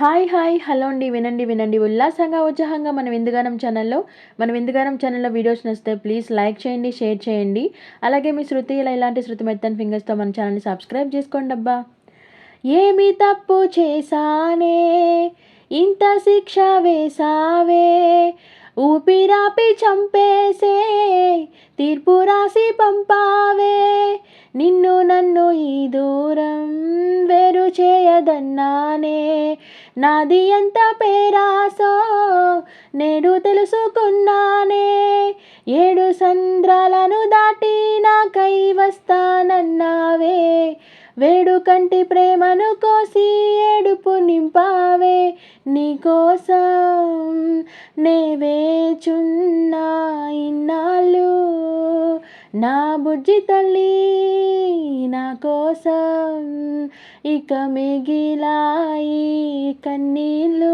Hi hi. Hello అండి. వినండి వినండి. ఉల్లాసంగా ఉత్సాహంగా మన విందుగానం ఛానల్లో మన విందుగానం ఛానల్లో వీడియోస్ నచ్చితే ప్లీజ్ లైక్ చేయండి షేర్ చేయండి. అలాగే మీ శృతి ఇలా ఇలాంటి శృతి మెత్తని ఫింగర్స్తో మన ఛానల్ని సబ్స్క్రైబ్ చేసుకోండి అబ్బా. ఏమి తప్పు చేశానే? ఇంత శిక్ష వేసావే ఊపిరాపి చంపేసే? తీర్పు రాసి పంపావే? నిన్ను నన్ను ఈ దూరం వేరు చేయదన్నానే? నాది ఎంత పేరాసో నేడు తెలుసుకున్నానే. ఏడు సంద్రాలను దాటి నాకై వస్తానన్నావే. వేడుకంటి ప్రేమను కోసి ఏడుపు నింపావే. నీకోసం నే వేచున్నా ఇన్నాళ్ళు నా బుజ్జి తల్లి కోసం ఇక మిగిలాయి కన్నీళ్ళు